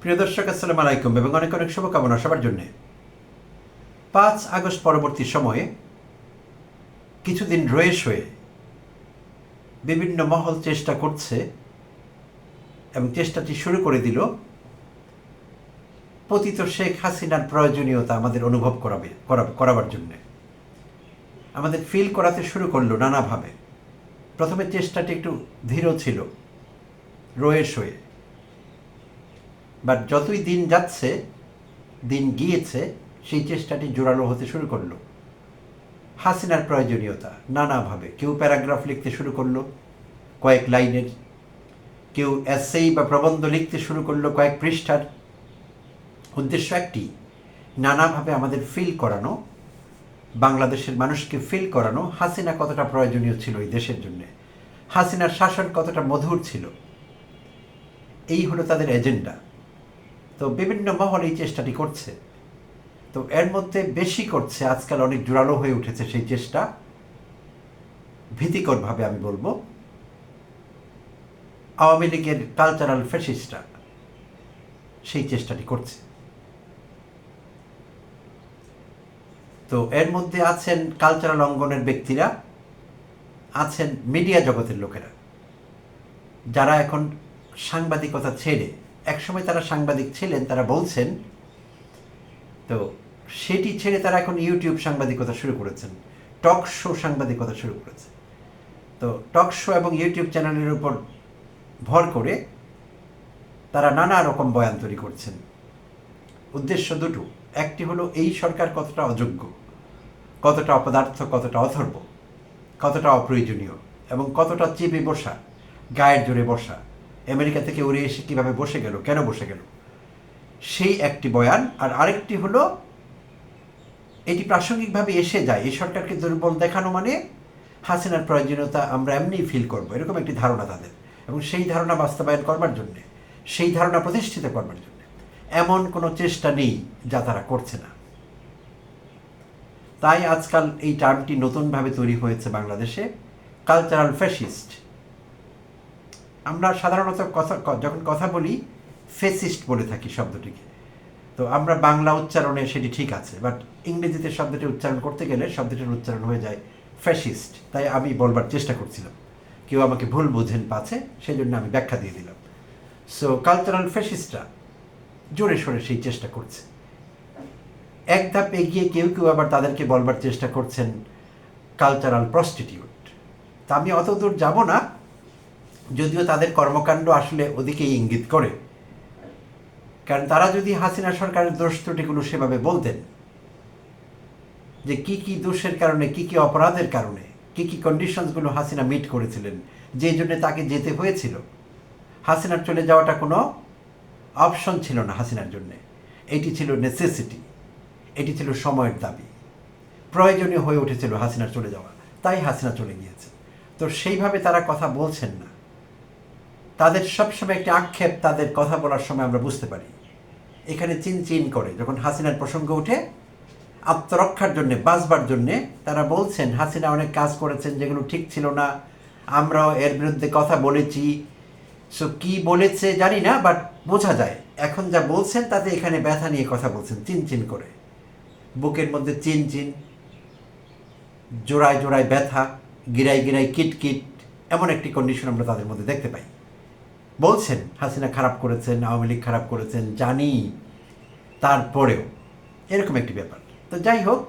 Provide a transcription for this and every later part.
প্রিয় দর্শক, আসসালামু আলাইকুম। এবং অনেক অনেক শুভকামনা সবার জন্যে। পাঁচ আগস্ট পরবর্তী সময়ে কিছুদিন রয়েস হয়ে বিভিন্ন মহল চেষ্টা করছে এবং চেষ্টাটি শুরু করে দিল পতিত শেখ হাসিনার প্রয়োজনীয়তা আমাদের অনুভব করাবে করা- করাবার জন্যে। আমাদের ফিল করাতে শুরু করল নানাভাবে। প্রথমে চেষ্টাটি একটু ধীর ছিল রয়েস হয়ে। বাট যতই দিন যাচ্ছে, দিন গিয়েছে, সেই চেষ্টাটি জোরালো হতে শুরু করল। হাসিনার প্রয়োজনীয়তা নানাভাবে। কেউ প্যারাগ্রাফ লিখতে শুরু করল, কয়েক লাইনের। কেউ এসেই বা প্রবন্ধ লিখতে শুরু করল, কয়েক পৃষ্ঠার। উদ্দেশ্য একটি, নানাভাবে আমাদের ফিল করানো, বাংলাদেশের মানুষকে ফিল করানো। হাসিনা কতটা প্রয়োজনীয় ছিল এই দেশের জন্য। হাসিনার শাসন কতটা মধুর ছিল। এই হলো তাদের এজেন্ডা তো বিভিন্ন মহল এই চেষ্টাটি করছে। তো এর মধ্যে বেশি করছে, আজকাল অনেক জোরালো হয়ে উঠেছে সেই চেষ্টা। ভীতিকরভাবে আমি বলব। আওয়ামী লীগের কালচারাল ফ্যাসিস্টরা সেই চেষ্টাটি করছে। তো এর মধ্যে আছেন কালচারাল অঙ্গনের ব্যক্তিরা, আছেন মিডিয়া জগতের লোকেরা, যারা এখন সাংবাদিকতা ছেড়ে একসময় তারা সাংবাদিক ছিলেন, তারা বলছেন, তো সেটি ছেড়ে তারা এখন ইউটিউব সাংবাদিকতা শুরু করেছেন, টক শো সাংবাদিকতা শুরু করেছে তো টক শো এবং ইউটিউব চ্যানেলের উপর ভর করে তারা নানা রকম বয়ান তৈরি করছেন। উদ্দেশ্য দুটো, একটি হলো এই সরকার কতটা অযোগ্য, কতটা অপদার্থ, কতটা অথর্ব, কতটা অপ্রয়োজনীয় এবং কতটা চেপে বসা, গায়ের জোরে বসা। আমেরিকা থেকে উড়ে এসে কীভাবে বসে গেল, কেন বসে গেল? সেই একটি বয়ান, আর আরেকটি হলো, এটি প্রাসঙ্গিকভাবে এসে যায়। এই সরকারকে দুর্বল দেখানো মানে হাসিনার প্রয়োজনীয়তা আমরা এমনিই ফিল করব। এরকম একটি ধারণা তাদের। এবং সেই ধারণা বাস্তবায়ন করবার জন্যে, সেই ধারণা প্রতিষ্ঠিত করবার জন্য এমন কোনো চেষ্টা নেই যা তারা করছে না। তাই আজকাল এই টার্মটি নতুনভাবে তৈরি হয়েছে বাংলাদেশে। কালচারাল ফ্যাসিস্ট আমরা সাধারণত কথা যখন কথা বলি ফেসিস্ট বলে থাকি শব্দটিকে। তো আমরা বাংলা উচ্চারণে সেটি ঠিক আছে বাট ইংরেজিতে শব্দটি উচ্চারণ করতে গেলে শব্দটির উচ্চারণ হয়ে যায় ফ্যাসিস্ট তাই আমি বলবার চেষ্টা করছিলাম। কেউ আমাকে ভুল বুঝেন পাছে সেই জন্য আমি ব্যাখ্যা দিয়ে দিলাম। সো কালচারাল ফ্যাসিস্টরা জোরে সোরে সেই চেষ্টা করছে। এক ধাপ এগিয়ে কেউ কেউ আবার তাদেরকে বলবার চেষ্টা করছেন কালচারাল প্রস্টিটিউট তা আমি অত দূর যাব না যদিও তাদের কর্মকাণ্ড আসলে ওদিকেই ইঙ্গিত করে। কারণ তারা যদি হাসিনা সরকারের দোষ ত্রুটিগুলো সেভাবে বলতেন, যে কি কি দোষের কারণে, কি কি অপরাধের কারণে, কি কি কন্ডিশনসগুলো হাসিনা মিট করেছিলেন যে জন্য তাকে যেতে হয়েছিল, হাসিনার চলে যাওয়াটা কোনো অপশন ছিল না হাসিনার জন্য। এটি ছিল নেসেসিটি এটি ছিল সময়ের দাবি। প্রয়োজনীয় হয়ে উঠেছিল হাসিনার চলে যাওয়া, তাই হাসিনা চলে গিয়েছে। তো সেইভাবে তারা কথা বলছেন না। তাদের সবসময় একটি আক্ষেপ তাদের কথা বলার সময় আমরা বুঝতে পারি। এখানে চিন চিন করে, যখন হাসিনার প্রসঙ্গ উঠে, আত্মরক্ষার জন্যে, বাঁচবার জন্যে, তারা বলছেন, হাসিনা অনেক কাজ করেছেন যেগুলো ঠিক ছিল না। আমরাও এর বিরুদ্ধে কথা বলেছি। সো কি বলেছে জানি না বাট বোঝা যায়। এখন যা বলছেন, তাতে এখানে ব্যথা নিয়ে কথা বলছেন, চিন চিন করে। বুকের মধ্যে চিন চিন, জোড়ায় জোড়ায় ব্যথা গিরাই গিরাই কিট কিট এমন একটি কন্ডিশন আমরা তাদের মধ্যে দেখতে পাই। বলছেন, হাসিনা খারাপ করেছেন, আওয়ামী লীগ খারাপ করেছেন, জানি। তারপরেও, এরকম একটি ব্যাপার। তো যাই হোক,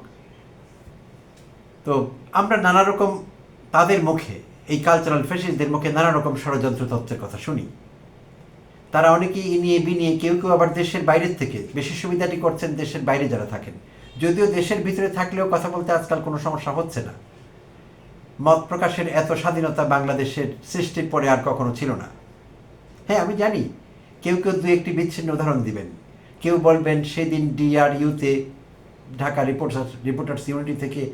তো আমরা নানা রকম তাদের মুখে, এই কালচারাল ফ্যাশিস্টদের মুখে নানা রকম ষড়যন্ত্র তত্ত্বের কথা শুনি। তারা অনেকেই এ নিয়ে, বি নিয়ে, কেউ কেউ আবার দেশের বাইরের থেকে বেশি সুবিধাটি করছেন দেশের বাইরে যারা থাকেন। যদিও দেশের ভিতরে থাকলেও কথা বলতে আজকাল কোনো সমস্যা হচ্ছে না। মত প্রকাশের এত স্বাধীনতা বাংলাদেশের সৃষ্টির পরে আর কখনো ছিল না। হ্যাঁ আমি জানি। কেউ কেউ দু একটি বিচ্ছিন্ন উদাহরণ দিবেন। কেউ বলবেন, সেদিন ডিআরইউতে ঢাকা রিপোর্টার্স রিপোর্টার্স ইউনিটি থেকে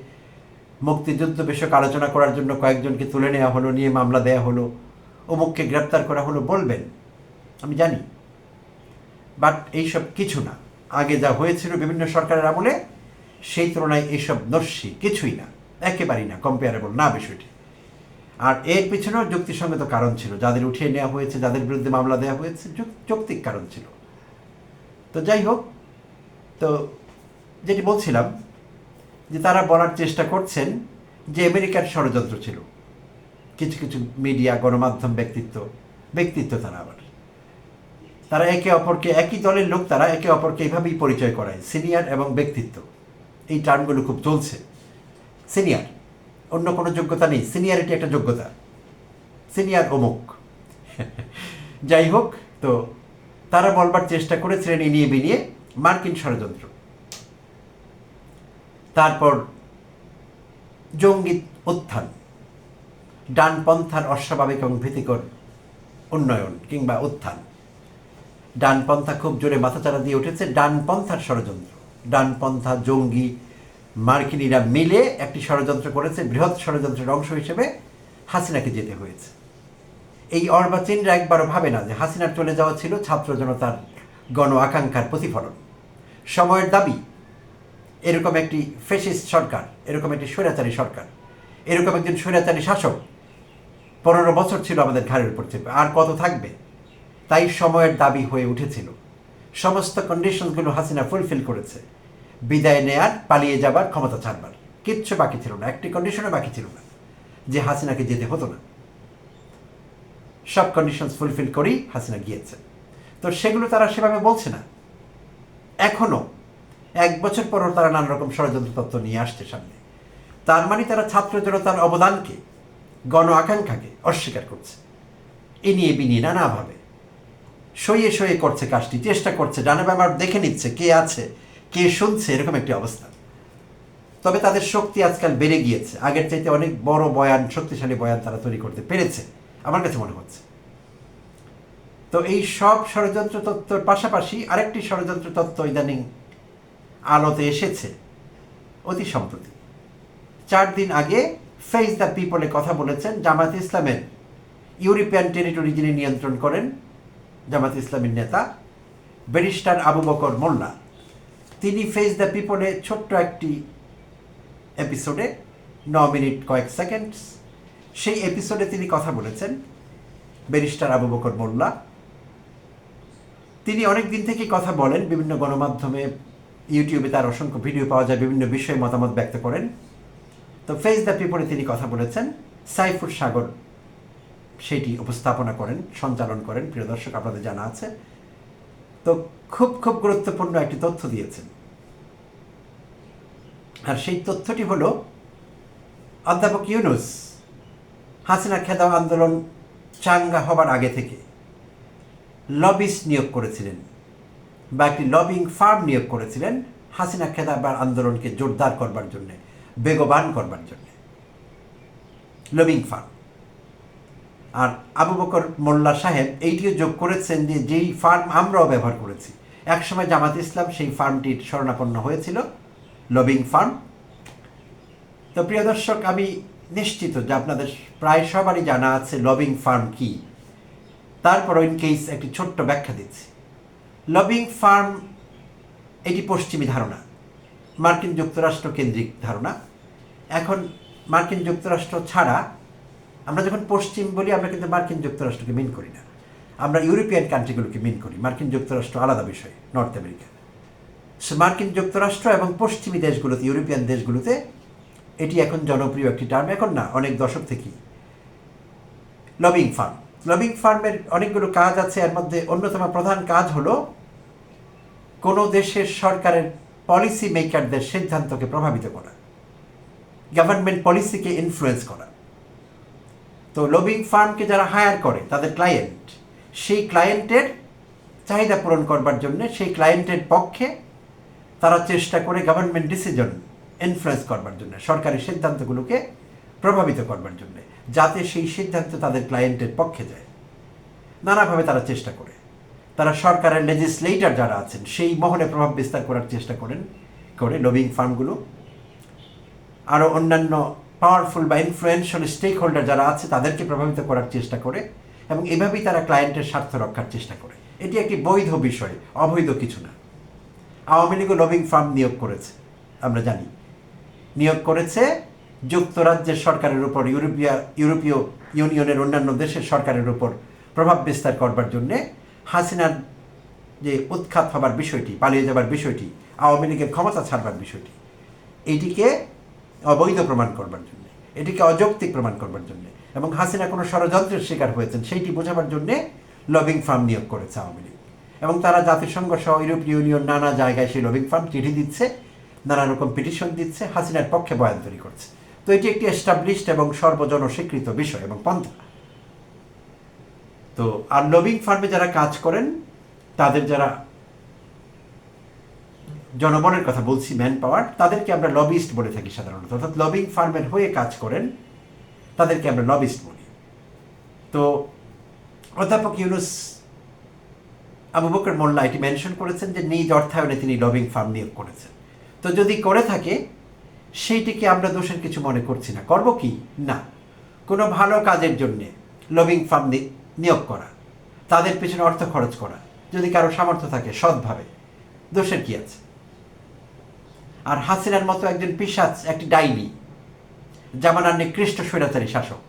মুক্তিযুদ্ধ বিষয়ক আলোচনা করার জন্য কয়েকজনকে তুলে নেওয়া হলো, নিয়ে মামলা দেয়া হলো, অমুককে গ্রেপ্তার করা হলো, বলবেন। আমি জানি। বাট এইসব কিছু না। আগে যা হয়েছিল বিভিন্ন সরকারের আমলে, সেই তুলনায় এইসব নস্যি কিছুই না। একেবারেই না, কম্পেয়ারেবল না বিষয়টি। আর এর পিছনেও যুক্তিসঙ্গত কারণ ছিল। যাদের উঠিয়ে নেওয়া হয়েছে, যাদের বিরুদ্ধে মামলা দেওয়া হয়েছে, যুক- যৌক্তিক কারণ ছিল। তো যাই হোক, তো যেটি বলছিলাম, যে তারা বলার চেষ্টা করছেন যে আমেরিকার ষড়যন্ত্র ছিল। কিছু কিছু মিডিয়া, গণমাধ্যম, ব্যক্তিত্ব ব্যক্তিত্ব তারা আবার। তারা একে অপরকে, একই দলের লোক তারা একে অপরকে এইভাবেই পরিচয় করায়, সিনিয়র এবং ব্যক্তিত্ব। এই টার্মগুলো খুব চলছে। সিনিয়র। অন্য কোনো যোগ্যতা নেই। সিনিয়রিটি একটা যোগ্যতা। সিনিয়র অমুক। যাই হোক, তো তারা বলবার চেষ্টা করেছিলেন এনিয়ে বিনিয়ে মার্কিন ষড়যন্ত্র। তারপর জঙ্গি উত্থান। ডানপন্থার অস্বাভাবিক এবং ভীতিকর উন্নয়ন কিংবা উত্থান। ডানপন্থা খুব জোরে মাথাচাড়া দিয়ে উঠেছে। ডানপন্থার ষড়যন্ত্র। ডানপন্থা জঙ্গি মার্কিনীরা মিলে একটি ষড়যন্ত্র করেছে, বৃহৎ ষড়যন্ত্রের অংশ হিসেবে হাসিনাকে যেতে হয়েছে। এই অর্বাচীনরা একবারও ভাবে না যে হাসিনার চলে যাওয়া ছিল ছাত্র জনতার গণ আকাঙ্ক্ষার প্রতিফলন। সময়ের দাবি, এরকম একটি ফেসিস্ট সরকার, এরকম একটি স্বৈরাচারী সরকার, এরকম একজন স্বৈরাচারী শাসক পনেরো বছর ছিল আমাদের ঘাড়ের উপর চেপে। আর কত থাকবে? তাই সময়ের দাবি হয়ে উঠেছিল। সমস্ত কন্ডিশনগুলো হাসিনা ফুলফিল করেছে। বিদায় নেয়ার, পালিয়ে যাবার ক্ষমতা ছাড়বার। কিচ্ছু বাকি ছিল না। একটি কন্ডিশনও বাকি ছিল না, যে হাসিনাকে যেতে হতো না। সব কন্ডিশনস ফুলফিল করেই হাসিনা গিয়েছে। তো সেগুলো তারা সেভাবে বলছে না। এখনও এক বছর পরও তারা নানা রকম ষড়যন্ত্র তত্ত্ব নিয়ে আসছে সামনে। তার মানে তারা ছাত্র জনতার অবদানকে, গণ আকাঙ্ক্ষাকে অস্বীকার করছে। এ নিয়ে বিনিয়ে নানাভাবে। সইয়ে সইয়ে করছে কাজটি, চেষ্টা করছে, ডানা ব্যাপার দেখে নিচ্ছে কে আছে কে শুনছে এরকম একটি অবস্থা। তবে তাদের শক্তি আজকাল বেড়ে গিয়েছে। আগের চাইতে অনেক বড় বয়ান, শক্তিশালী বয়ান তারা তৈরি করতে পেরেছে, আমার কাছে মনে হচ্ছে। তো এই সব ষড়যন্ত্র তত্ত্বর পাশাপাশি আরেকটি ষড়যন্ত্র তত্ত্ব ইদানিং আলোতে এসেছে, অতি সম্প্রতি। চার দিন আগে ফেস দ্য পিপলে কথা বলেছেন, জামাত ইসলামের ইউরোপিয়ান টেরিটরি যিনি নিয়ন্ত্রণ করেন, জামাত ইসলামের নেতা ব্যারিস্টার আবু বকর মোল্লা। তিনি ফেস দ্য পিপলে ছোট্ট একটি এপিসোডে ন মিনিট কয়েক সেকেন্ডস সেই এপিসোডে তিনি কথা বলেছেন ব্যারিস্টার আবু বকর মোল্লা। তিনি অনেক দিন থেকেই কথা বলেন, বিভিন্ন গণমাধ্যমে, ইউটিউবে তার অসংখ্য ভিডিও পাওয়া যায়, বিভিন্ন বিষয়ে মতামত ব্যক্ত করেন। তো ফেস দ্য পিপলে তিনি কথা বলেছেন, সাইফুর সাগর সেটি উপস্থাপনা করেন, সঞ্চালন করেন, প্রিয় দর্শক, আপনাদের জানা আছে। তো খুব খুব গুরুত্বপূর্ণ একটি তথ্য দিয়েছেন। আর সেই তথ্যটি হলো অধ্যাপক ইউনুস হাসিনা খেদাও আন্দোলন চাঙ্গা হবার আগে থেকে লবিস নিয়োগ করেছিলেন বা একটি লবিং ফার্ম নিয়োগ করেছিলেন হাসিনা খেদাবার আন্দোলনকে জোরদার করবার জন্য, বেগবান করবার জন্য। Lobbying firm. আর আবু বকর মোল্লা সাহেব এইটিও যোগ করেছেন যে যেই ফার্ম আমরাও ব্যবহার করেছি, একসময় জামাত ইসলাম সেই ফার্মটির শরণাপন্ন হয়েছিল। লবিং ফার্ম তো প্রিয় দর্শক, আমি নিশ্চিত যে আপনাদের প্রায় সবারই জানা আছে লবিং ফার্ম কি। তারপর ইন কেস একটি ছোট্ট ব্যাখ্যা দিচ্ছি। লবিং ফার্ম এটি পশ্চিমী ধারণা, মার্কিন যুক্তরাষ্ট্র কেন্দ্রিক ধারণা। এখন মার্কিন যুক্তরাষ্ট্র ছাড়া আমরা যখন পশ্চিম বলি, আমরা কিন্তু মার্কিন যুক্তরাষ্ট্রকে মিন করি না। আমরা ইউরোপিয়ান কান্ট্রিগুলোকে মিন করি, মার্কিন যুক্তরাষ্ট্র আলাদা বিষয় নর্থ আমেরিকা মার্কিন যুক্তরাষ্ট্র এবং পশ্চিমী দেশগুলোতে, ইউরোপিয়ান দেশগুলোতে, এটি এখন জনপ্রিয় একটি টার্ম এখন না, অনেক দশক থেকেই। লবিং ফার্ম লবিং ফার্মের অনেকগুলো কাজ আছে, এর মধ্যে অন্যতম প্রধান কাজ হলো, কোনো দেশের সরকারের পলিসি মেকারদের সিদ্ধান্তকে প্রভাবিত করা গভর্নমেন্ট পলিসিকে ইনফ্লুয়েন্স করা। তো লবিং ফার্মকে যারা হায়ার করে, তাদের ক্লায়েন্ট সেই ক্লায়েন্টের চাহিদা পূরণ করবার জন্য সেই ক্লায়েন্টের পক্ষে তারা চেষ্টা করে গভর্নমেন্ট ডিসিশন ইনফ্লুয়েন্স করবার জন্য, সরকারি সিদ্ধান্তগুলোকে প্রভাবিত করবার জন্য, যাতে সেই সিদ্ধান্ত তাদের ক্লায়েন্টের পক্ষে যায়। নানাভাবে তারা চেষ্টা করে। তারা সরকারের লেজিসলেটার যারা আছেন, সেই মহলে প্রভাব বিস্তার করার চেষ্টা করেন, করে লবিং ফার্মগুলো। আরও অন্যান্য পাওয়ারফুল বা ইনফ্লুয়েন্সিয়াল স্টেক হোল্ডার যারা আছে, তাদেরকে প্রভাবিত করার চেষ্টা করে এবং এভাবেই তারা ক্লায়েন্টের স্বার্থ রক্ষার চেষ্টা করে। এটি একটি বৈধ বিষয়, অবৈধ কিছু না। আওয়ামী লীগও লবিং ফার্ম নিয়োগ করেছে, আমরা জানি। নিয়োগ করেছে যুক্তরাজ্যের সরকারের উপর, ইউরোপিয়া, ইউরোপীয় ইউনিয়নের অন্যান্য দেশের সরকারের উপর প্রভাব বিস্তার করবার জন্যে হাসিনার যে উৎখাত হবার বিষয়টি, পালিয়ে যাবার বিষয়টি, আওয়ামী লীগের ক্ষমতা ছাড়বার বিষয়টি এটিকে অবৈধ প্রমাণ করবার জন্য, এটিকে অযৌক্তিক প্রমাণ করবার জন্য এবং হাসিনা কোনো ষড়যন্ত্রের শিকার হয়েছেন, সেইটি বোঝাবার জন্যে লবিং ফার্ম নিয়োগ করেছে আওয়ামী লীগ। এবং তারা জাতিসংঘ সহ ইউরোপীয় ইউনিয়ন নানা জায়গায় সেই লবিং ফার্ম চিঠি দিচ্ছে, নানা রকম পিটিশন দিচ্ছে, হাসিনার পক্ষে বয়ান তৈরি করছে। তো এটি একটি এস্টাবলিশড এবং সর্বজন স্বীকৃত বিষয় এবং পন্থা। তো আর লবিং ফার্মে যারা কাজ করেন, তাদের যারা জনগণের কথা বলছি ম্যান পাওয়ার তাদেরকে আমরা লবিস্ট বলে থাকি সাধারণত। অর্থাৎ লবিং ফার্মের হয়ে কাজ করেন, তাদেরকে আমরা লবিস্ট বলি। তো অধ্যাপক ইউনুস আবু বকর মোল্লা এটি মেনশন করেছেন যে নিজ অর্থায়নে তিনি লবিং ফার্ম নিয়োগ করেছেন। তো যদি করে থাকে, সেইটিকে আমরা দোষের কিছু মনে করছি না। করব কি? না। কোনো ভালো কাজের জন্যে লবিং ফার্ম নিয়োগ করা, তাদের পেছনে অর্থ খরচ করা, যদি কারও সামর্থ্য থাকে সৎভাবে, দোষের কি আছে? আর হাসিনার মতো একজন পিসাচ একটি ডাইনি, জামানার নিকৃষ্ট স্বৈরাচারী শাসক,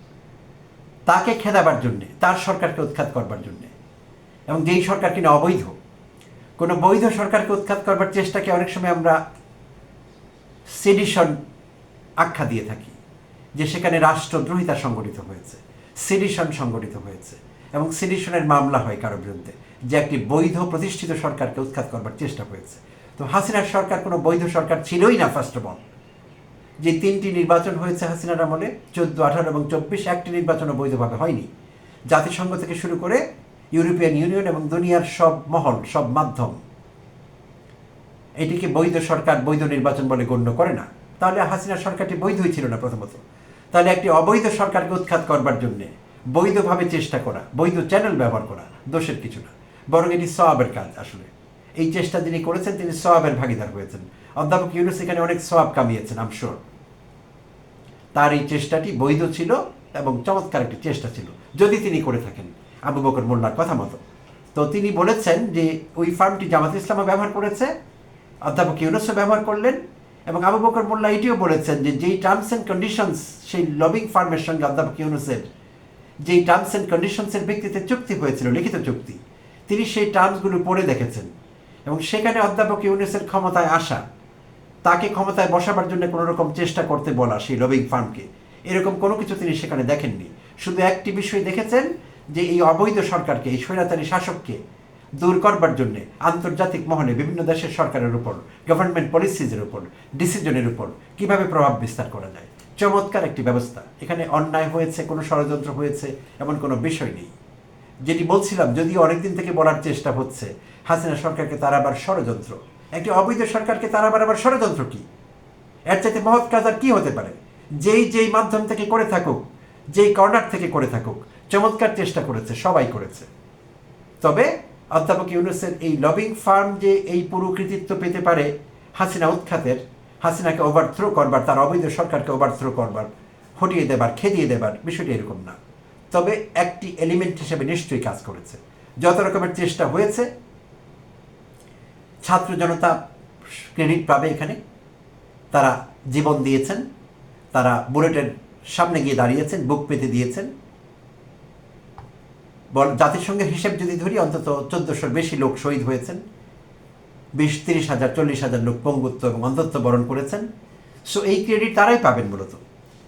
তাকে খেদাবার জন্যে, তার সরকারকে উৎখাত করবার জন্যে এবং যেই সরকার কিনা অবৈধ, কোনো বৈধ সরকারকে উৎখাত করবার চেষ্টাকে অনেক সময় আমরা সেডিশন আখ্যা দিয়ে থাকি, যে সেখানে রাষ্ট্রদ্রোহিতা সংগঠিত হয়েছে সেডিশন সংগঠিত হয়েছে এবং সেডিশনের মামলা হয় কারও বিরুদ্ধে, যে একটি বৈধ প্রতিষ্ঠিত সরকারকে উৎখাত করবার চেষ্টা হয়েছে। তো হাসিনার সরকার কোনো বৈধ সরকার ছিলই না ফার্স্ট অফ অল যে তিনটি নির্বাচন হয়েছে হাসিনার আমলে, চোদ্দ, আঠারো এবং চব্বিশ, একটি নির্বাচনও বৈধভাবে হয়নি। জাতিসংঘ থেকে শুরু করে ইউরোপিয়ান ইউনিয়ন এবং দুনিয়ার সব মহল, সব মাধ্যম। এটিকে বৈধ সরকার বৈধ নির্বাচন বলে গণ্য করে না। তাহলে হাসিনা সরকারটি বৈধই ছিল না প্রথমত। তাহলে একটি অবৈধ সরকারকে উৎখাত করবার জন্যে বৈধভাবে চেষ্টা করা, বৈধ চ্যানেল ব্যবহার করা দোষের কিছু না। বরং এটি সবাবের কাজ আসলে। এই চেষ্টা যিনি করেছেন, তিনি সবাবের ভাগিদার হয়েছেন। অধ্যাপক ইউনুস এখানে অনেক সবাব কামিয়েছেন আম শিওর তার এই চেষ্টাটি বৈধ ছিল এবং চমৎকার একটি চেষ্টা ছিল, যদি তিনি করে থাকেন। আবু বকর মোল্লার কথা মতো। তো তিনি বলেছেন যে, ওই ফার্মটি জামাত ইসলামও ব্যবহার করেছে, অধ্যাপক ইউনুসও ব্যবহার করলেন, এবং আবু বকর মোল্লা এটিও বলেছেন যে, যেই টার্মস অ্যান্ড কন্ডিশনস সেই লবিং ফার্মের সঙ্গে অধ্যাপক ইউনুসের যেই টার্মস অ্যান্ড কন্ডিশনসের ভিত্তিতে চুক্তি হয়েছিল, লিখিত চুক্তি, তিনি সেই টার্মসগুলো পড়ে দেখেছেন। এবং সেখানে অধ্যাপক ইউনুসের ক্ষমতায় আসা, তাকে ক্ষমতায় বসাবার জন্য কোনো রকম চেষ্টা করতে বলা সেই লবিং ফার্মকে এরকম কোনো কিছু তিনি সেখানে দেখেননি। শুধু একটি বিষয় দেখেছেন যে এই অবৈধ সরকারকে, এই স্বৈরাচারী শাসককে দূর করবার জন্যে আন্তর্জাতিক মহলে বিভিন্ন দেশের সরকারের উপর গভর্নমেন্ট পলিসিজের উপর ডিসিশনের উপর কীভাবে প্রভাব বিস্তার করা যায়? চমৎকার একটি ব্যবস্থা। এখানে অন্যায় হয়েছে, কোনো ষড়যন্ত্র হয়েছে, এমন কোনো বিষয় নেই। যেটি বলছিলাম, যদিও অনেকদিন থেকে বলার চেষ্টা হচ্ছে, হাসিনা সরকারকে তার আবার ষড়যন্ত্র। একটি অবৈধ সরকারকে তার আবার আবার ষড়যন্ত্র কি? এর চাইতে মহৎ কাজ আর কি হতে পারে? যেই যেই মাধ্যম থেকে করে থাকুক, যেই কর্নার থেকে করে থাকুক চমৎকার চেষ্টা করেছে, সবাই করেছে। তবে অধ্যাপক ইউনুসের এই লবিং ফার্ম যে এই পুরো কৃতিত্ব পেতে পারে হাসিনা উৎখাতের, হাসিনাকে ওভারথ্রো করবার, তার অবৈধ সরকারকে ওভারথ্রো করবার, হটিয়ে দেবার, খেদিয়ে দেবার বিষয়টি এরকম না। তবে একটি এলিমেন্ট হিসেবে নিশ্চয়ই কাজ করেছে। যত রকমের চেষ্টা হয়েছে, ছাত্র জনতা ক্রেডিট পাবে এখানে। তারা জীবন দিয়েছেন, তারা বুলেটের সামনে গিয়ে দাঁড়িয়েছেন, বুক পেতে দিয়েছেন। জাতিসংঘের হিসেব যদি ধরি, অন্তত চোদ্দশোর বেশি লোক শহীদ হয়েছেন। বিশ, তিরিশ হাজার, চল্লিশ হাজার লোক পঙ্গুত্ব এবং অন্ধত্ব বরণ করেছেন। সো এই ক্রেডিট তারাই পাবেন মূলত।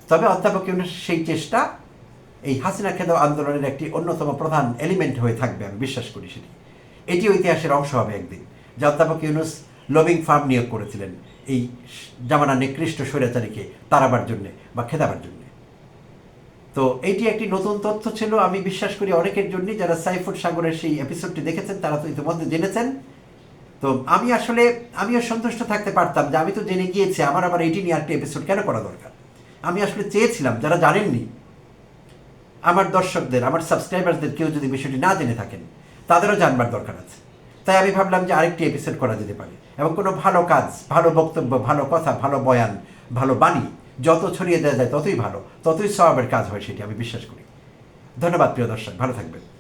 তবে অধ্যাপক সেই চেষ্টা, এই হাসিনা খেদ আন্দোলনের একটি অন্যতম প্রধান এলিমেন্ট হয়ে থাকবে, আমি বিশ্বাস করি সেটি। এটি ইতিহাসের অংশ হবে একদিন, যে অধ্যাপক ইউনুস লবিং ফার্ম নিয়োগ করেছিলেন, এই জামানা নিকৃষ্ট স্বৈরাচারীকে তাড়াবার জন্যে বা খেদাবার জন্যে। তো এইটি একটি নতুন তথ্য ছিল। আমি বিশ্বাস করি অনেকের জন্যই যারা সাইফুড সাগরের সেই এপিসোডটি দেখেছেন, তারা তো ইতিমধ্যে জেনেছেন। তো আমি আসলে, আমিও সন্তুষ্ট থাকতে পারতাম যে আমি তো জেনে গিয়েছি, আমার আবার এইটি নিয়ে একটা এপিসোড কেন করা দরকার? আমি আসলে চেয়েছিলাম, যারা জানেননি, আমার দর্শকদের, আমার সাবস্ক্রাইবারদের কেউ যদি বিষয়টি না জেনে থাকেন, তাদেরও জানবার দরকার আছে। তাই আমি ভাবলাম যে আরেকটি এপিসোড করা যেতে পারে। এবং কোনো ভালো কাজ, ভালো বক্তব্য, ভালো কথা, ভালো বয়ান, ভালো বাণী যত ছড়িয়ে দেওয়া যায় ততই ভালো, ততই সবাবের কাজ হয় সেটি, আমি বিশ্বাস করি। ধন্যবাদ, প্রিয় দর্শক, ভালো থাকবেন।